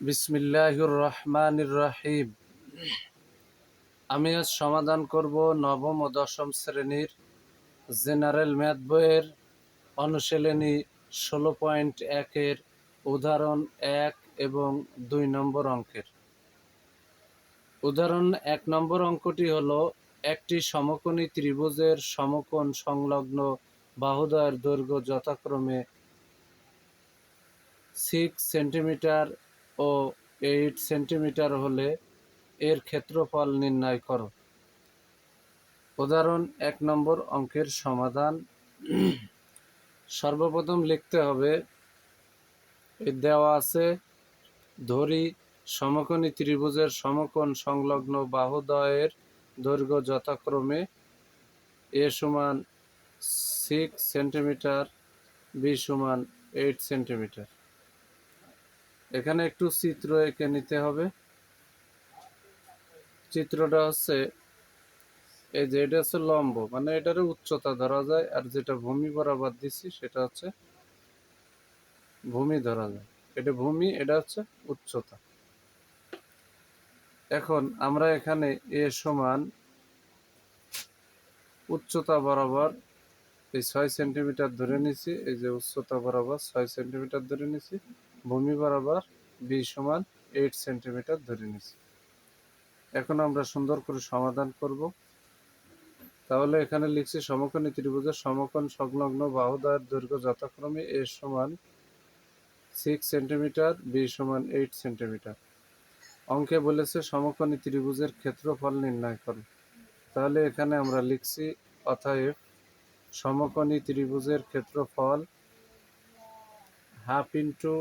বিসমিল্লাহির রহমানির রহিম আমি আজ সমাধান করব নবম ও দশম শ্রেণির জেনারেল ম্যাথ বইয়ের অনুশীলনী ষোলো পয়েন্ট একের উদাহরণ এক এবং দুই নম্বর অঙ্কের। উদাহরণ এক নম্বর অঙ্কটি হলো একটি সমকোণী ত্রিভুজের সমকোণ সংলগ্ন বাহুদয়ের দৈর্ঘ্য যথাক্রমে সিক্স সেন্টিমিটার ও এইট সেন্টিমিটার হলে এর ক্ষেত্রফল নির্ণয় করো। উদাহরণ, এক নম্বর অঙ্কের সমাধান। সর্বপ্রথম লিখতে হবে দেওয়া আছে, ধরি সমকোণী ত্রিভুজের সমকোণ সংলগ্ন বাহুদয়ের দৈর্ঘ্য যথাক্রমে এ সমান সিক্স সেন্টিমিটার বি সমান এইট সেন্টিমিটার এখানে একটু চিত্র এঁকে নিতে হবে। চিত্রটা হচ্ছে এই যে এটা হচ্ছে লম্ব মানে এটার উচ্চতা ধরা যায়, আর যেটা ভূমি বরাবর দিছি সেটা হচ্ছে ভূমি ধরা যায়। এটা ভূমি, এটা হচ্ছে উচ্চতা। এখন আমরা এখানে এ সমান উচ্চতা বরাবর এই ছয় সেন্টিমিটার ধরে নিছি, এই যে উচ্চতা বরাবর ছয় সেন্টিমিটার ধরে নিছি। ভূমি বরাবর বি সমান এইট সেন্টিমিটার ধরে নিছি। এখন আমরা সুন্দর করে সমাধান করব। তাহলে এখানে লিখছি সমকোণী ত্রিভুজের সমকোণ সংলগ্ন বাহুদয়ের দৈর্ঘ্য যথাক্রমে এ সমান সিক্স সেন্টিমিটার বি সমান এইট সেন্টিমিটার অঙ্কে বলেছে সমকোণী ত্রিভুজের ক্ষেত্রফল নির্ণয় করে। তাহলে এখানে আমরা লিখছি, অতএব সমকোণী ত্রিভুজের ক্ষেত্রফল হাফ ইন্টু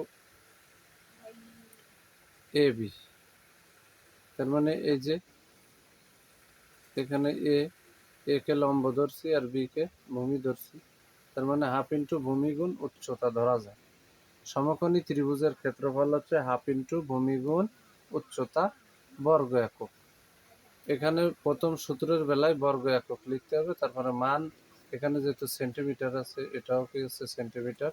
এ বি তার মানে এই যে এখানে এ এ কে লম্ব ধরছি আর বি কে ভূমি ধরছি। তার মানে হাফ ইন্টু ভূমি গুণ উচ্চতা ধরা যায়। সমকোণী ত্রিভুজের ক্ষেত্রফল হচ্ছে হাফ ইন্টু ভূমি গুণ উচ্চতা বর্গ একক। এখানে প্রথম সূত্রের বেলায় বর্গ একক লিখতে হবে, তারপরে মান। এখানে যেহেতু সেন্টিমিটার আছে, এটাও কি হচ্ছে সেন্টিমিটার।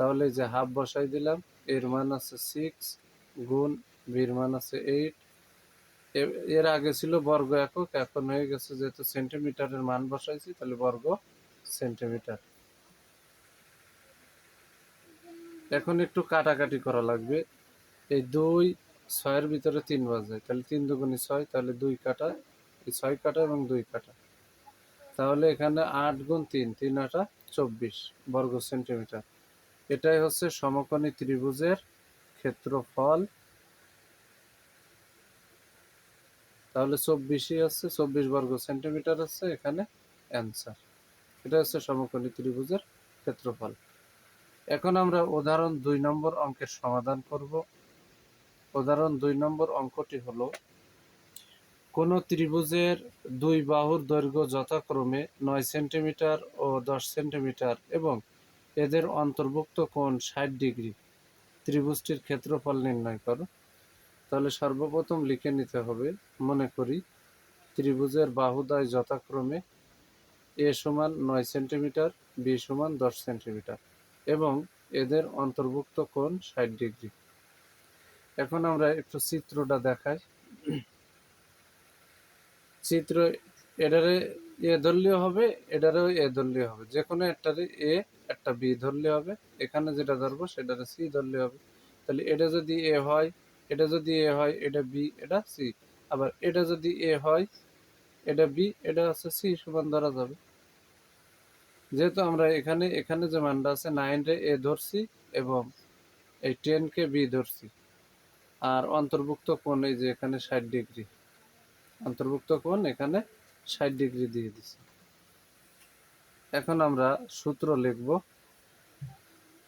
তাহলে যে হাফ বসাই দিলাম, এর মান আছে সিক্স গুণ বির মান আছে এইট এর আগে ছিল বর্গ একক, এখন হয়ে গেছে যেহেতু সেন্টিমিটারের মান বসাইছি, তাহলে বর্গ সেন্টিমিটার। এখন একটু কাটাকাটি করা লাগবে। এই দুই ছয়ের ভিতরে তিন বাজে, তাহলে তিন দুগুণি ছয়, তাহলে দুই কাটা, এই ছয় কাটা এবং দুই কাটা। তাহলে এখানে আট গুণ তিন তিন আটা চব্বিশ, বর্গ সেন্টিমিটার। এটাই হচ্ছে সমকোণী ত্রিভুজের ক্ষেত্রফল। তাহলে চব্বিশই হচ্ছে চব্বিশ বর্গ সেন্টিমিটার হচ্ছে এখানে, অ্যান্সার। এটা হচ্ছে সমকোণী ত্রিভুজের ক্ষেত্রফল। এখন আমরা উদাহরণ দুই নম্বর অঙ্কের সমাধান করব। উদাহরণ দুই নম্বর অঙ্কটি হলো, কোনো ত্রিভুজের দুই বাহুর দৈর্ঘ্য যথাক্রমে নয় সেন্টিমিটার ও দশ সেন্টিমিটার এবং এদের অন্তর্ভুক্ত কোণ ষাট ডিগ্রি। ত্রিভুজটির ক্ষেত্রফল নির্ণয় করো। তাহলে সর্বপ্রথম লিখে নিতে হবে, মনে করি ত্রিভুজের বাহুদয় যথাক্রমে এ সমান নয় সেন্টিমিটার, বি সমান দশ সেন্টিমিটার এবং এদের অন্তর্ভুক্ত কোণ ষাট ডিগ্রি। এখন আমরা একটু চিত্রটা দেখাই। চিত্র, এটারে এ ধরলেও হবে, এটারেও এ ধরলেও হবে। যে কোনো একটারে এ একটা বি ধরলে হবে, এখানে যেটা ধরবো সেটারে সি ধরলে হবে। তাহলে এটা যদি এ হয়, এটা যদি এ হয়, এটা বি, এটা সি। আবার এটা যদি এ হয়, এটা বি, এটা হচ্ছে সি সমান ধরা যাবে। যেহেতু আমরা এখানে এখানে যে মানটা আছে নাইন রে এ ধরছি এবং এই টেনকে বি ধরছি। আর অন্তর্ভুক্ত কোণ এই যে এখানে ষাট ডিগ্রি, অন্তর্ভুক্ত কোণ এখানে ষাট ডিগ্রি দিয়ে দিছি। এখন আমরা সূত্র লিখব।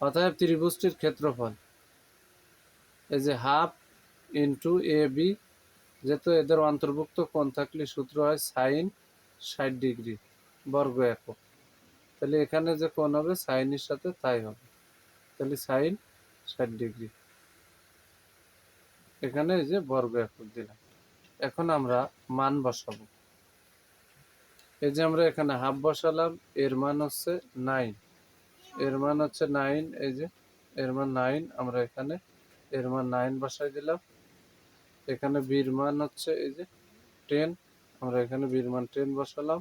অতএব ত্রিভুজটির ক্ষেত্রফল, এই যে হাফ ইন্টু এ বি, যেহেতু এদের অন্তর্ভুক্ত কোণ থাকলে সূত্র হয় সাইন ষাট ডিগ্রি বর্গ একক। তাহলে এখানে যে কোণ হবে সাইনের সাথে তাই হবে। তাহলে সাইন ষাট ডিগ্রি। এখানে এই যে বর্গ একক দিলাম। এখন আমরা মান বসাবো। এই যে আমরা এখানে হাফ বসালাম, এর মান হচ্ছে নাইন। এর মান হচ্ছে নাইন, এই যে এর মান নাইন, আমরা এখানে এর মান নাইন বসাই দিলাম। এখানে বির মান হচ্ছে এই যে টেন, আমরা এখানে বির মান টেন বসালাম।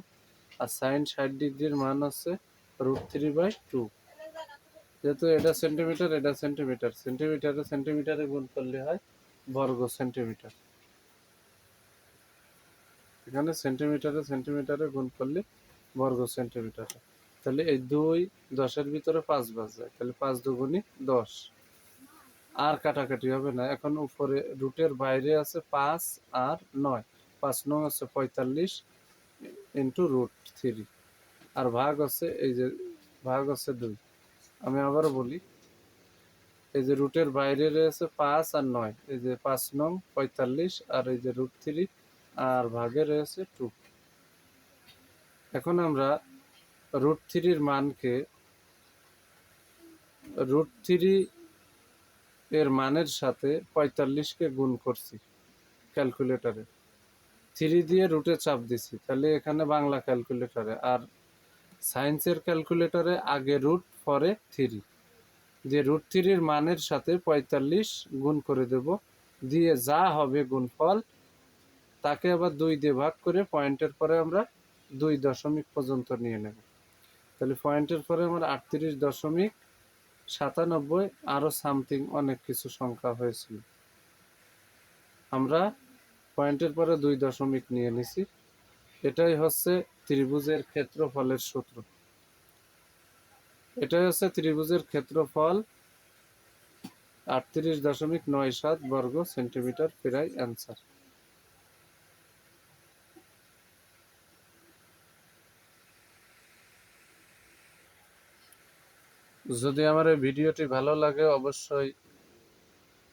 আর সাইন ষাট ডিগ্রির মান হচ্ছে রুট থ্রি বাই টু। যেহেতু এটা সেন্টিমিটার এটা সেন্টিমিটার। সেন্টিমিটারে সেন্টিমিটারে গুণ করলে হয় বর্গ সেন্টিমিটার। এখানে সেন্টিমিটারে সেন্টিমিটারে গুণ করলে বর্গ সেন্টিমিটার তাহলে এই দুই দশের ভিতরে পাঁচ বাজ, তাহলে পাঁচ দুগুণি দশ। আর কাটাকাটি হবে না, এখন উপরে রুটের বাইরে আছে পাঁচ আর নয়। পাঁচ নং আছে পঁয়তাল্লিশ ইন্টু রুট থ্রি আর ভাগ আছে এই যে, ভাগ আছে দুই। আমি আবার বলি, এই যে রুটের বাইরে রয়েছে পাঁচ আর নয়, এই যে পাঁচ নং পঁয়তাল্লিশ আর এই যে রুট থ্রি আর ভাগে রয়েছে টু এখন আমরা রুট থ্রির মানকে রুট থ্রি এর মানের সাথে পঁয়তাল্লিশকে গুণ করছি ক্যালকুলেটরে থ্রি দিয়ে রুটে চাপ দিছি, তাহলে এখানে বাংলা ক্যালকুলেটরে আর সায়েন্সের ক্যালকুলেটরে আগে রুট পরে থ্রি যে রুট থ্রির মানের সাথে পঁয়তাল্লিশ গুণ করে দেব, দিয়ে যা হবে গুণফল তাকে আবার দুই দিয়ে ভাগ করে পয়েন্টের পরে আমরা দুই দশমিক পর্যন্ত নিয়ে নেব। তাহলে পয়েন্টের পরে আমার আটত্রিশ দশমিক সাতানব্বই আরও সামথিং অনেক কিছু সংখ্যা হয়েছিল। আমরা পয়েন্টের পরে দুই দশমিক নিয়ে নিছি। এটাই হচ্ছে ত্রিভুজের ক্ষেত্রফলের সূত্র। এটাই হচ্ছে ত্রিভুজের ক্ষেত্রফল আটত্রিশ দশমিক নয় সাত বর্গ সেন্টিমিটার প্রায় অ্যান্সার। যদি আমার এই ভিডিওটি ভালো লাগে, অবশ্যই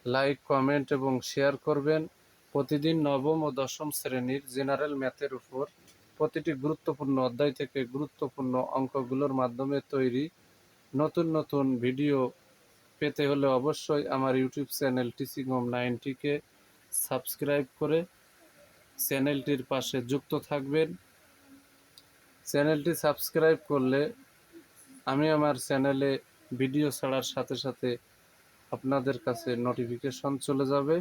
লাইক, কমেন্ট এবং শেয়ার করবেন। প্রতিদিন নবম ও দশম শ্রেণির জেনারেল ম্যাথের উপর প্রতিটি গুরুত্বপূর্ণ অধ্যায় থেকে গুরুত্বপূর্ণ অঙ্কগুলোর মাধ্যমে তৈরি নতুন নতুন ভিডিও পেতে হলে অবশ্যই আমার ইউটিউব চ্যানেল টিচিং হোম নাইনটিকে সাবস্ক্রাইব করে চ্যানেলটির পাশে যুক্ত থাকবেন। চ্যানেলটি সাবস্ক্রাইব করলে আমি আমার চ্যানেলে ভিডিও ছাড়ার সাথে সাথে আপনাদের কাছে নোটিফিকেশন চলে যাবে।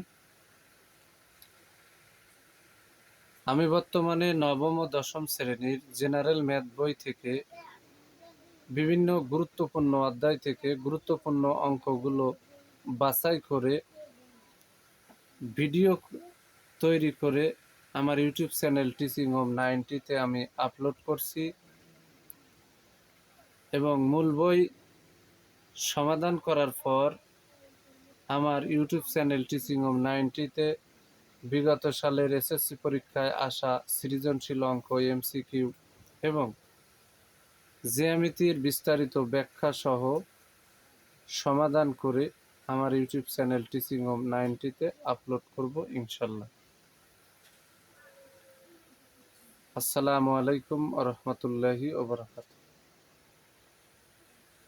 আমি বর্তমানে নবম ও দশম শ্রেণির জেনারেল ম্যাথ বই থেকে বিভিন্ন গুরুত্বপূর্ণ অধ্যায় থেকে গুরুত্বপূর্ণ অঙ্কগুলো বাছাই করে ভিডিও তৈরি করে আমার ইউটিউব চ্যানেল টিচিং হোম নাইনটিতে আমি আপলোড করছি। এবং মূল বই সমাধান করার পর আমার ইউটিউব চ্যানেল টিচিং হোম নাইনটিতে বিগত সালের এসএসসি পরীক্ষায় আসা সৃজনশীল অঙ্ক এমসিকিউ এবং জ্যামিতির বিস্তারিত ব্যাখ্যা সহ সমাধান করে আমার ইউটিউব চ্যানেল টিচিং হোম নাইনটিতে আপলোড করব ইনশাল্লাহ। আসসালামু আলাইকুম রহমতুল্লাহি ওবরাকাতুহ